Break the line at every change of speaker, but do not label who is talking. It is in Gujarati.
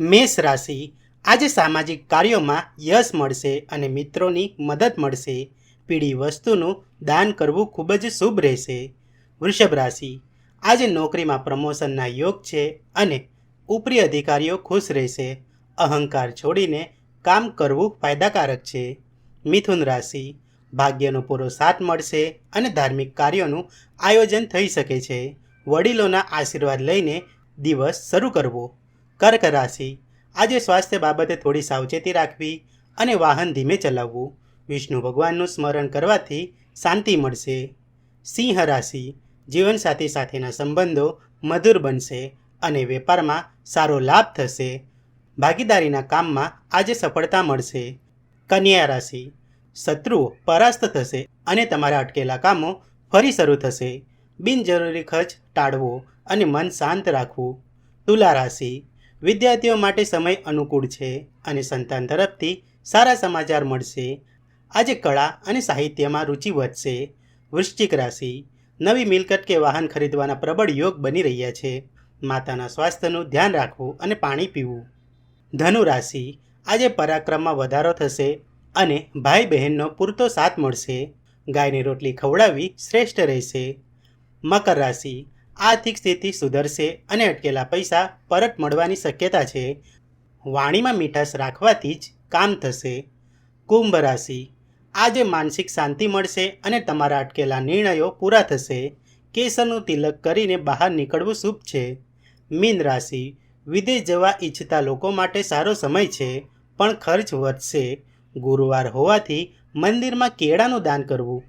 મેષ રાશિ આજે સામાજિક કાર્યોમાં યશ મળશે અને મિત્રોની મદદ મળશે. પીળી વસ્તુનું દાન કરવું ખૂબ જ શુભ રહેશે. વૃષભ રાશિ આજે નોકરીમાં પ્રમોશનના યોગ છે અને ઉપરી અધિકારીઓ ખુશ રહેશે. અહંકાર છોડીને કામ કરવું ફાયદાકારક છે. મિથુન રાશિ ભાગ્યનો પૂરો સાથ મળશે અને ધાર્મિક કાર્યોનું આયોજન થઈ શકે છે. વડીલોના આશીર્વાદ લઈને દિવસ શરૂ કરવો. કર્ક રાશિ. આજે સ્વાસ્થ્ય બાબતે થોડી સાવચેતી રાખવી અને વાહન ધીમે ચલાવવું. વિષ્ણુ ભગવાનનું સ્મરણ કરવાથી શાંતિ મળશે. સિંહ રાશિ. જીવનસાથી સાથેના સંબંધો મધુર બનશે અને વેપારમાં સારો લાભ થશે. ભાગીદારીના કામમાં આજે સફળતા મળશે. કન્યા રાશિ. શત્રુઓ પરાસ્ત થશે અને તમારા અટકેલા કામો ફરી શરૂ થશે. બિનજરૂરી ખર્ચ ટાળવો અને મન શાંત રાખવું. તુલા રાશિ. વિદ્યાર્થીઓ માટે સમય અનુકૂળ છે અને સંતાન તરફથી સારા સમાચાર મળશે. આજે કળા અને સાહિત્યમાં રુચિ વધશે. વૃશ્ચિક રાશિ, નવી મિલકત કે વાહન ખરીદવાના પ્રબળ યોગ બની રહ્યા છે. માતાના સ્વાસ્થ્યનું ધ્યાન રાખવું અને પાણી પીવું. ધનુ રાશિ, આજે પરાક્રમમાં વધારો થશે અને ભાઈ બહેનનો પૂરતો સાથ મળશે. ગાયની રોટલી ખવડાવવી શ્રેષ્ઠ રહેશે. મકર રાશિ આર્થિક સ્થિતિ સુધરશે અને અટકેલા પૈસા પરત મળવાની શક્યતા છે. વાણીમાં મીઠાશ રાખવાથી જ કામ થશે. કુંભ રાશિ. આજે માનસિક શાંતિ મળશે અને તમારા અટકેલા નિર્ણયો પૂરા થશે. કેસરનું તિલક કરીને બહાર નીકળવું શુભ છે. મીન રાશિ. વિદેશ જવા ઈચ્છતા લોકો માટે સારો સમય છે, પણ ખર્ચ વધશે. ગુરુવાર હોવાથી મંદિરમાં કેળાનું દાન કરવું